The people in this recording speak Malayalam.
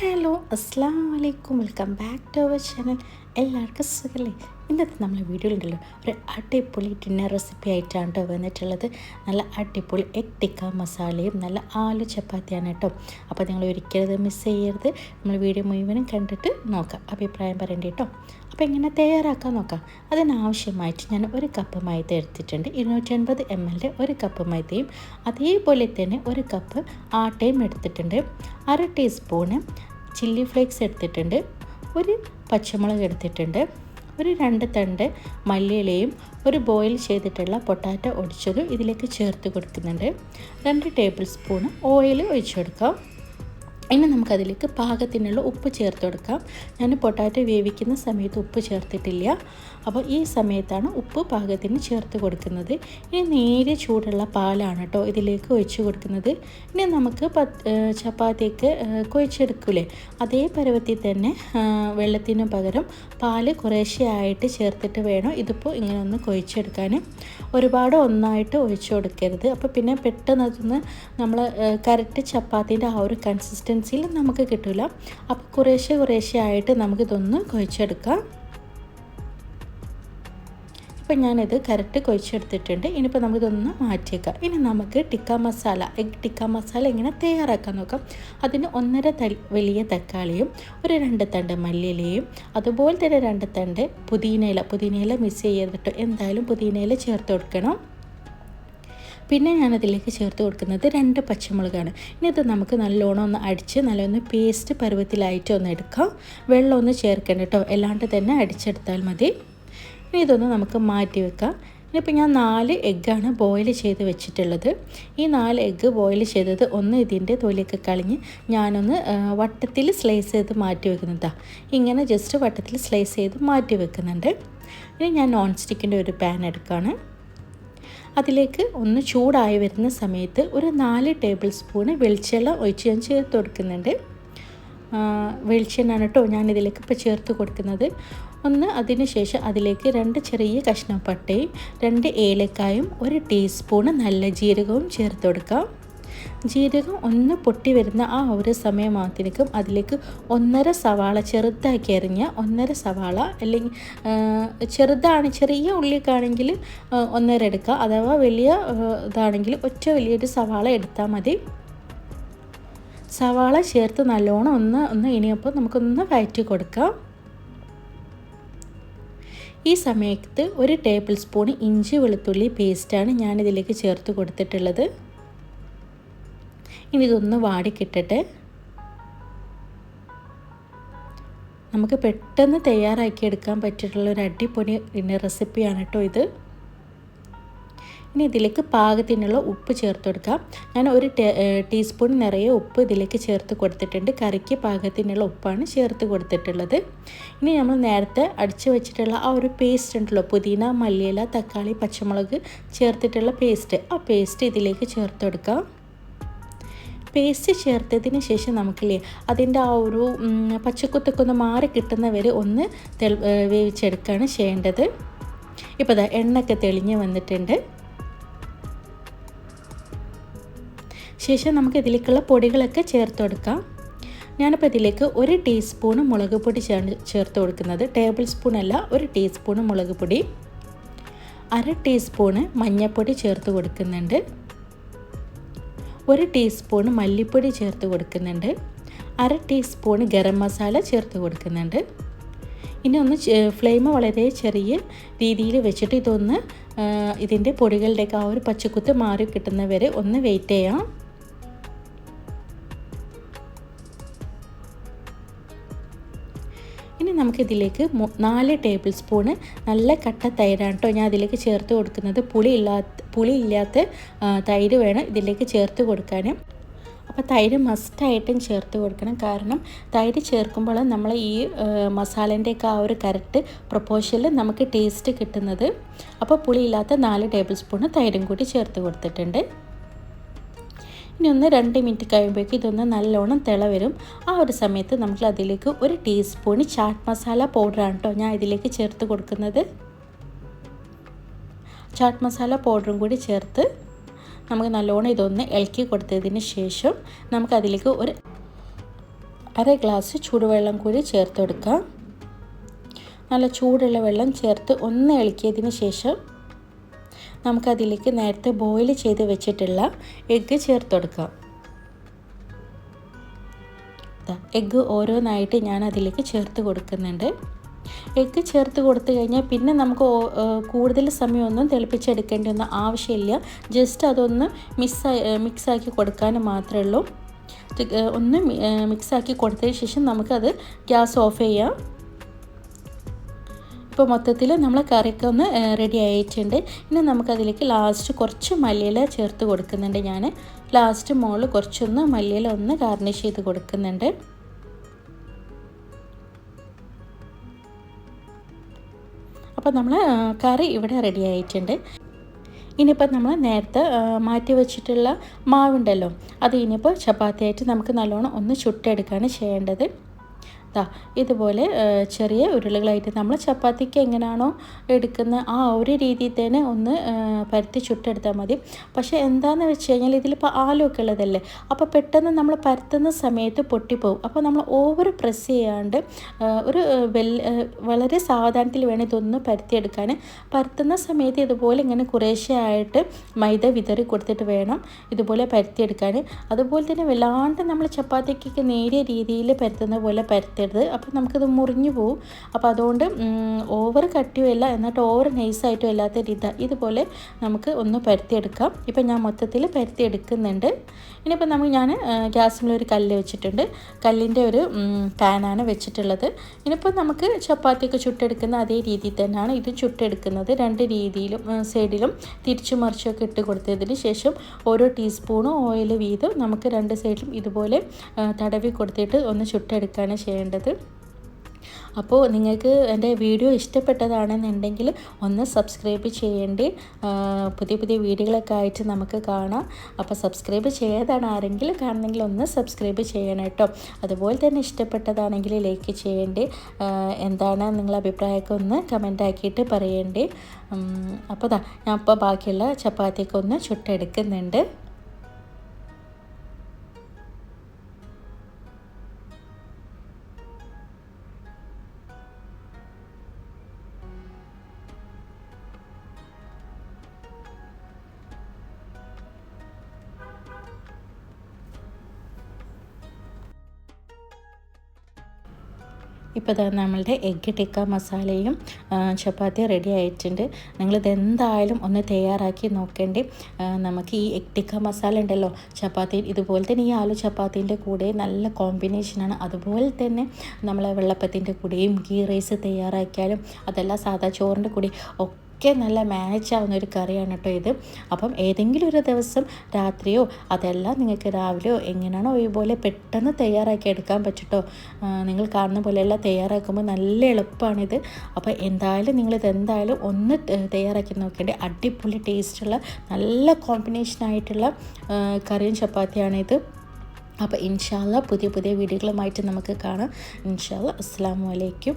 ഹലോ അസ്സാം വലൈക്കും welcome back to our channel. എല്ലാവർക്കും സുഖമല്ലേ? ഇന്നത്തെ നമ്മളെ വീഡിയോയിലുണ്ടല്ലോ ഒരു അടിപൊളി ഡിന്നർ റെസിപ്പി ആയിട്ടാണ് കേട്ടോ വന്നിട്ടുള്ളത്. നല്ല അടിപൊളി എഗ് ടിക്ക മസാലയും നല്ല ആലു ചപ്പാത്തിയാണ് കേട്ടോ. അപ്പോൾ നിങ്ങൾ ഒരിക്കലും മിസ് ചെയ്യരുത്. നമ്മൾ വീഡിയോ മുഴുവനും കണ്ടിട്ട് നോക്കാം അഭിപ്രായം പറയേണ്ടി കേട്ടോ. അപ്പോൾ എങ്ങനെ തയ്യാറാക്കാൻ നോക്കാം? അതിനാവശ്യമായിട്ട് ഞാൻ ഒരു കപ്പ് മൈദ എടുത്തിട്ടുണ്ട്. ഇരുന്നൂറ്റി അൻപത് എം എല്ലിന്റെ ഒരു കപ്പ് മൈദയും അതേപോലെ തന്നെ ഒരു കപ്പ് ആട്ടയും എടുത്തിട്ടുണ്ട്. അര ടീസ്പൂണ് ചില്ലി ഫ്ലേക്സ് എടുത്തിട്ടുണ്ട്. ഒരു പച്ചമുളക് എടുത്തിട്ടുണ്ട് ഒരു രണ്ട് തണ്ട് മല്ലിയിലയും ഒരു ബോയിൽ ചെയ്തിട്ടുള്ള പൊട്ടാറ്റോ ഒടിച്ചതും ഇതിലേക്ക് ചേർത്ത് കൊടുക്കുന്നുണ്ട്. രണ്ട് ടേബിൾ സ്പൂൺ ഓയിൽ ഒഴിച്ചു കൊടുക്കാം ഇനി നമുക്കതിലേക്ക് പാകത്തിനുള്ള ഉപ്പ് ചേർത്ത് കൊടുക്കാം. ഞാൻ പൊട്ടാറ്റോ വേവിക്കുന്ന സമയത്ത് ഉപ്പ് ചേർത്തിട്ടില്ല. അപ്പോൾ ഈ സമയത്താണ് ഉപ്പ് പാകത്തിന് ചേർത്ത് കൊടുക്കുന്നത്. ഇനി നേരെ ചൂടുള്ള പാലാണ് കേട്ടോ ഇതിലേക്ക് ഒഴിച്ച് കൊടുക്കുന്നത്. ഇനി നമുക്ക് ചപ്പാത്തിക്ക് കുഴച്ചെടുക്കൂലേ? അതേ പരുവത്തിൽ തന്നെ വെള്ളത്തിന് പകരം പാൽ കുറേശ്ശെയായിട്ട് ചേർത്തിട്ട് വേണം ഇതിപ്പോൾ ഇങ്ങനെ ഒന്ന് കുഴച്ചെടുക്കാൻ. ഒരുപാട് ഒന്നായിട്ട് ഒഴിച്ചു കൊടുക്കരുത്. അപ്പോൾ പിന്നെ പെട്ടെന്ന് അതൊന്ന് നമ്മൾ കറക്റ്റ് ചപ്പാത്തിന്റെ ആ ഒരു കൺസിസ്റ്റൻസി കൺസിസ്റ്റൻസിയിൽ നമുക്ക് കിട്ടില്ല അപ്പോൾ കുറേശ്ശെ കുറേശ്ശെ ആയിട്ട് നമുക്കിതൊന്ന് കുഴച്ചെടുക്കാം. ഇപ്പം ഞാനിത് കറക്റ്റ് കുഴച്ചെടുത്തിട്ടുണ്ട്. ഇനിയിപ്പോൾ നമുക്കിതൊന്ന് മാറ്റിയേക്കാം. ഇനി നമുക്ക് ടിക്ക മസാല എഗ് ടിക്ക മസാല എങ്ങനെ തയ്യാറാക്കാൻ നോക്കാം. അതിന് ഒന്നര വലിയ തക്കാളിയും ഒരു രണ്ട് തണ്ട് മല്ലിയിലയും അതുപോലെ തന്നെ രണ്ട് തണ്ട് പുതിനയില. പുതിനയില മിസ് ചെയ്തിട്ട് എന്തായാലും പുതിനയില ചേർത്ത് കൊടുക്കണം. പിന്നെ ഞാൻ അതിലേക്ക് ചേർത്ത് കൊടുക്കുന്നത് രണ്ട് പച്ചമുളകാണ്. ഇനി ഇത് നമുക്ക് നല്ലോണം ഒന്ന് അടിച്ച് നല്ലൊന്ന് പേസ്റ്റ് പരുവത്തിലായിട്ട് ഒന്ന് എടുക്കാം. വെള്ളം ഒന്ന് ചേർക്കണം കേട്ടോ. അല്ലാണ്ട് തന്നെ അടിച്ചെടുത്താൽ മതി. ഇനി ഇതൊന്ന് നമുക്ക് മാറ്റി വെക്കാം. ഇനിയിപ്പോൾ ഞാൻ നാല് എഗ്ഗാണ് ബോയിൽ ചെയ്ത് വെച്ചിട്ടുള്ളത്. ഈ നാല് എഗ്ഗ് ബോയിൽ ചെയ്തത് ഒന്ന് ഇതിന്റെ തൊലിയൊക്കെ കളഞ്ഞ് ഞാനൊന്ന് വട്ടത്തിൽ സ്ലൈസ് ചെയ്ത് മാറ്റി വെക്കുന്നതാണ് ഇങ്ങനെ ജസ്റ്റ് വട്ടത്തിൽ സ്ലൈസ് ചെയ്ത് മാറ്റി വെക്കുന്നുണ്ട്. ഇനി ഞാൻ നോൺ സ്റ്റിക്കിന്റെ ഒരു പാൻ എടുക്കുകയാണ് അതിലേക്ക് ഒന്ന് ചൂടായി വരുന്ന സമയത്ത് ഒരു നാല് ടേബിൾ സ്പൂണ് വെളിച്ചെണ്ണ ഒഴിച്ച് ഞാൻ ചേർത്ത് കൊടുക്കുന്നുണ്ട്. വെളിച്ചെണ്ണാണ് കേട്ടോ ഞാനിതിലേക്ക് ഇപ്പോൾ ചേർത്ത് കൊടുക്കുന്നത്. ഒന്ന് അതിന് ശേഷം അതിലേക്ക് രണ്ട് ചെറിയ കഷ്ണം പട്ടയും രണ്ട് ഏലക്കായും ഒരു ടീസ്പൂണ് നല്ല ജീരകവും ചേർത്ത് കൊടുക്കാം. ജീരകം ഒന്ന് പൊട്ടി വരുന്ന ആ ഒരു സമയമാകത്തിനേക്കും അതിലേക്ക് ഒന്നര സവാള ചെറുതാക്കി അരിഞ്ഞ ഒന്നര സവാള അല്ലെങ്കിൽ ചെറുതാണ് ചെറിയ ഉള്ളിക്കാണെങ്കിൽ ഒന്നര എടുക്കുക. അഥവാ വലിയ ഇതാണെങ്കിൽ ഒറ്റ വലിയൊരു സവാള എടുത്താൽ മതി. സവാള ചേർത്ത് നല്ലോണം ഒന്ന് ഒന്ന് ഇനിയപ്പോൾ നമുക്കൊന്ന് വയറ്റി കൊടുക്കാം. ഈ സമയത്ത് ഒരു ടേബിൾ സ്പൂൺ ഇഞ്ചി വെളുത്തുള്ളി പേസ്റ്റാണ് ഞാനിതിലേക്ക് ചേർത്ത് കൊടുത്തിട്ടുള്ളത്. ഇനി ഇതൊന്ന് വാടിക്കിട്ടിട്ട് നമുക്ക് പെട്ടെന്ന് തയ്യാറാക്കി എടുക്കാൻ പറ്റിയിട്ടുള്ള ഒരു അടിപൊളി റെസിപ്പിയാണ് കേട്ടോ ഇത്. ഇനി ഇതിലേക്ക് പാകത്തിനുള്ള ഉപ്പ് ചേർത്ത് കൊടുക്കാം. ഞാൻ ഒരു ടീസ്പൂൺ നിറയെ ഉപ്പ് ഇതിലേക്ക് ചേർത്ത് കൊടുത്തിട്ടുണ്ട്. കറിക്ക് പാകത്തിനുള്ള ഉപ്പാണ് ചേർത്ത് കൊടുത്തിട്ടുള്ളത്. ഇനി നമ്മൾ നേരത്തെ അടിച്ച് വെച്ചിട്ടുള്ള ആ ഒരു പേസ്റ്റ് ഉണ്ടല്ലോ പുതിന മല്ലിയില തക്കാളി പച്ചമുളക് ചേർത്തിട്ടുള്ള പേസ്റ്റ് ആ പേസ്റ്റ് ഇതിലേക്ക് ചേർത്ത് കൊടുക്കാം. പേസ്റ്റ് ചേർത്തതിന് ശേഷം നമുക്കില്ലേ അതിന്റെ ആ ഒരു പച്ചക്കുത്തൊക്കെ ഒന്ന് മാറി കിട്ടുന്നവരെ ഒന്ന് തെൾ വേവിച്ചെടുക്കുകയാണ് ചെയ്യേണ്ടത്. ഇപ്പോൾ ദാ എണ്ണയൊക്കെ തെളിഞ്ഞ് വന്നിട്ടുണ്ട്. ശേഷം നമുക്ക് ഇതിലേക്കുള്ള പൊടികളൊക്കെ ചേർത്ത് കൊടുക്കാം. ഞാനിപ്പോൾ ഇതിലേക്ക് ഒരു ടീസ്പൂൺ മുളക് പൊടി ചേർത്ത് കൊടുക്കുന്നത്. ടേബിൾ സ്പൂൺ അല്ല ഒരു ടീസ്പൂൺ മുളക് പൊടി. അര ടീസ്പൂണ് മഞ്ഞൾപ്പൊടി ചേർത്ത് കൊടുക്കുന്നുണ്ട്. ഒരു ടീസ്പൂൺ മല്ലിപ്പൊടി ചേർത്ത് കൊടുക്കുന്നുണ്ട്. അര ടീസ്പൂൺ ഗരം മസാല ചേർത്ത് കൊടുക്കുന്നുണ്ട്. ഇനി ഒന്ന് ഫ്ലെയിം വളരെ ചെറിയ രീതിയിൽ വെച്ചിട്ട് ഇതൊന്ന് ഇതിന്റെ പൊടികളുടെയൊക്കെ ആ ഒരു പച്ചക്കുത്ത് മാറി കിട്ടുന്നവരെ ഒന്ന് വെയിറ്റ് ചെയ്യാം. ഇനി നമുക്കിതിലേക്ക് നാല് ടേബിൾ സ്പൂണ് നല്ല കട്ട തൈരാണ് കേട്ടോ ഞാൻ അതിലേക്ക് ചേർത്ത് കൊടുക്കുന്നത്. പുളി ഇല്ലാത്ത പുളി ഇല്ലാത്ത തൈര് വേണം ഇതിലേക്ക് ചേർത്ത് കൊടുക്കാൻ അപ്പോൾ തൈര് മസ്റ്റായിട്ടും ചേർത്ത് കൊടുക്കണം. കാരണം തൈര് ചേർക്കുമ്പോൾ നമ്മൾ ഈ മസാലേന്റെയൊക്കെ ആ ഒരു കറക്റ്റ് പ്രൊപ്പോഷനിൽ നമുക്ക് ടേസ്റ്റ് കിട്ടുന്നത്. അപ്പോൾ പുളിയില്ലാത്ത നാല് ടേബിൾ സ്പൂണ് തൈരും കൂടി ചേർത്ത് കൊടുത്തിട്ടുണ്ട്. ഇനി ഒന്ന് രണ്ട് മിനിറ്റ് കഴിയുമ്പോഴേക്കും ഇതൊന്ന് നല്ലോണം തിള വരും ആ ഒരു സമയത്ത് നമുക്ക് അതിലേക്ക് ഒരു ടീസ്പൂൺ ചാട്ട് മസാല പൗഡറാണ് കേട്ടോ ഞാൻ ഇതിലേക്ക് ചേർത്ത് കൊടുക്കുന്നത്. ചാട്ട് മസാല പൗഡറും കൂടി ചേർത്ത് നമുക്ക് നല്ലോണം ഇതൊന്ന് ഇളക്കി കൊടുത്തതിന് ശേഷം നമുക്കതിലേക്ക് ഒരു അര ഗ്ലാസ് ചൂടുവെള്ളം കൂടി ചേർത്ത് കൊടുക്കാം നല്ല ചൂടുള്ള വെള്ളം ചേർത്ത് ഒന്ന് ഇളക്കിയതിന് ശേഷം നമുക്കതിലേക്ക് നേരത്തെ ബോയിൽ ചെയ്ത് വെച്ചിട്ടുള്ള എഗ്ഗ് ചേർത്ത് കൊടുക്കാം. എഗ്ഗ് ഓരോന്നായിട്ട് ഞാൻ അതിലേക്ക് ചേർത്ത് കൊടുക്കുന്നുണ്ട്. എഗ്ഗ് ചേർത്ത് കൊടുത്തു കഴിഞ്ഞാൽ പിന്നെ നമുക്ക് കൂടുതൽ സമയമൊന്നും തിളപ്പിച്ചെടുക്കേണ്ട ഒന്നും ആവശ്യമില്ല. ജസ്റ്റ് അതൊന്ന് മിസ്സായി മിക്സാക്കി കൊടുക്കാൻ മാത്രമേ ഉള്ളൂ. ഒന്ന് മിക്സാക്കി കൊടുത്തതിന് ശേഷം നമുക്കത് ഗ്യാസ് ഓഫ് ചെയ്യാം. ഇപ്പോൾ മൊത്തത്തിൽ നമ്മൾ കറിയൊക്കെ ഒന്ന് റെഡി ആയിട്ടുണ്ട്. ഇനി നമുക്കതിലേക്ക് ലാസ്റ്റ് കുറച്ച് മല്ലിയില ചേർത്ത് കൊടുക്കുന്നുണ്ട് ഞാൻ ലാസ്റ്റ് മോൾ കുറച്ചൊന്ന് മല്ലിയില ഒന്ന് ഗാർണിഷ് ചെയ്ത് കൊടുക്കുന്നുണ്ട്. അപ്പോൾ നമ്മൾ കറി ഇവിടെ റെഡി ആയിട്ടുണ്ട്. ഇനിയിപ്പോൾ നമ്മൾ നേരത്തെ മാറ്റി വെച്ചിട്ടുള്ള മാവുണ്ടല്ലോ അത് ഇനിയിപ്പോൾ ചപ്പാത്തിയായിട്ട് നമുക്ക് നല്ലോണം ഒന്ന് ചുട്ടെടുക്കുകയാണ് ചെയ്യേണ്ടത്. ദാ ഇതുപോലെ ചെറിയ ഉരുളകളായിട്ട് നമ്മൾ ചപ്പാത്തിക്ക് എങ്ങനെയാണോ എടുക്കുന്ന ആ ഒരു രീതിയിൽ തന്നെ ഒന്ന് പരത്തി ചുട്ടെടുത്താൽ മതി. പക്ഷേ എന്താണെന്ന് വെച്ച് കഴിഞ്ഞാൽ ഇതിലിപ്പോൾ ആലുമൊക്കെ ഉള്ളതല്ലേ? അപ്പോൾ പെട്ടെന്ന് നമ്മൾ പരത്തുന്ന സമയത്ത് പൊട്ടിപ്പോവും. അപ്പോൾ നമ്മൾ ഓവർ പ്രസ് ചെയ്യാണ്ട് ഒരു വളരെ സാവധാനത്തിൽ വേണം ഇതൊന്ന് പരത്തിയെടുക്കാൻ പരത്തുന്ന സമയത്ത് ഇതുപോലെ ഇങ്ങനെ കുറേശ്ശെയായിട്ട് മൈദ വിതറി കൊടുത്തിട്ട് വേണം ഇതുപോലെ പരത്തിയെടുക്കാൻ അതുപോലെ തന്നെ വല്ലാണ്ട് നമ്മൾ ചപ്പാത്തിക്കൊക്കെ നേരിയ രീതിയിൽ പരത്തുന്ന പോലെ പരത്തി പരത്തരുത് അപ്പോൾ നമുക്കത് മുറിഞ്ഞു പോവും. അപ്പോൾ അതുകൊണ്ട് ഓവർ കട്ടിയുമല്ല എന്നിട്ട് ഓവർ നൈസായിട്ടും അല്ലാത്ത രീതി ഇതുപോലെ നമുക്ക് ഒന്ന് പരത്തിയെടുക്കാം. ഇപ്പം ഞാൻ മൊത്തത്തിൽ പരത്തിയെടുക്കുന്നുണ്ട്. ഇനിയിപ്പോൾ നമുക്ക് ഞാൻ ഗ്യാസിലൊരു കല്ല് വെച്ചിട്ടുണ്ട്. കല്ലിന്റെ ഒരു പാനാണ് വെച്ചിട്ടുള്ളത്. ഇനിയിപ്പോൾ നമുക്ക് ചപ്പാത്തിയൊക്കെ ചുട്ടെടുക്കുന്ന അതേ രീതിയിൽ തന്നെയാണ് ഇത് ചുട്ടെടുക്കുന്നത്. രണ്ട് രീതിയിലും സൈഡിലും തിരിച്ചു മറിച്ചൊക്കെ ഇട്ട് കൊടുത്തതിന് ശേഷം ഓരോ ടീസ്പൂണും ഓയിൽ വീതം നമുക്ക് രണ്ട് സൈഡിലും ഇതുപോലെ തടവി കൊടുത്തിട്ട് ഒന്ന് ചുട്ടെടുക്കുകയാണ് ചെയ്യേണ്ടത്. ചെയ്യേണ്ടത് അപ്പോൾ നിങ്ങൾക്ക് എന്റെ വീഡിയോ ഇഷ്ടപ്പെട്ടതാണെന്നുണ്ടെങ്കിൽ ഒന്ന് സബ്സ്ക്രൈബ് ചെയ്യേണ്ടി. പുതിയ പുതിയ വീഡിയോകളൊക്കെ ആയിട്ട് നമുക്ക് കാണാം. അപ്പോൾ സബ്സ്ക്രൈബ് ചെയ്യാതാണ് ആരെങ്കിലും കാണണമെങ്കിൽ ഒന്ന് സബ്സ്ക്രൈബ് ചെയ്യണം കേട്ടോ. അതുപോലെ തന്നെ ഇഷ്ടപ്പെട്ടതാണെങ്കിൽ ലൈക്ക് ചെയ്യേണ്ടി. എന്താണ് നിങ്ങളുടെ അഭിപ്രായമൊക്കെ ഒന്ന് കമന്റ് ആക്കിയിട്ട് പറയേണ്ടി. അപ്പോൾ ഞാൻ ഇപ്പോൾ ബാക്കിയുള്ള ചപ്പാത്തിയൊക്കെ ഒന്ന് ചുട്ടെടുക്കുന്നുണ്ട്. ഇപ്പോൾ ഇതാ നമ്മളുടെ എഗ്ഗ് ടിക്ക മസാലയും ചപ്പാത്തി റെഡി ആയിട്ടുണ്ട്. നിങ്ങളിത് എന്തായാലും ഒന്ന് തയ്യാറാക്കി നോക്കേണ്ടി. നമുക്ക് ഈ എഗ് ടിക്ക മസാല ഉണ്ടല്ലോ ചപ്പാത്തി ഇതുപോലെ തന്നെ ഈ ആലു ചപ്പാത്തീന്റെ കൂടെ നല്ല കോമ്പിനേഷനാണ് അതുപോലെ തന്നെ നമ്മളെ വെള്ളപ്പത്തിന്റെ കൂടെയും ഗീ റൈസ് തയ്യാറാക്കിയാലും അതല്ല സാധാ ചോറിന്റെ കൂടെ ഒക്കെ ഒക്കെ നല്ല മാച്ച് ആവുന്ന ഒരു കറിയാണ് കേട്ടോ ഇത്. അപ്പം ഏതെങ്കിലും ഒരു ദിവസം രാത്രിയോ അതെല്ലാം നിങ്ങൾക്ക് രാവിലെയോ എങ്ങനെയാണോ ഇതുപോലെ പെട്ടെന്ന് തയ്യാറാക്കി എടുക്കാൻ പറ്റട്ടോ നിങ്ങൾ കാണുന്ന പോലെയെല്ലാം തയ്യാറാക്കുമ്പോൾ നല്ല എളുപ്പമാണിത് അപ്പോൾ എന്തായാലും നിങ്ങളിത് എന്തായാലും ഒന്ന് തയ്യാറാക്കി നോക്കേണ്ടി അടിപൊളി ടേസ്റ്റുള്ള നല്ല കോമ്പിനേഷനായിട്ടുള്ള കറിയും ചപ്പാത്തിയാണിത് അപ്പോൾ ഇൻഷാല്ല പുതിയ പുതിയ വീഡിയോകളുമായിട്ട് നമുക്ക് കാണാം. ഇൻഷാല്ല അസ്സാം വലൈക്കും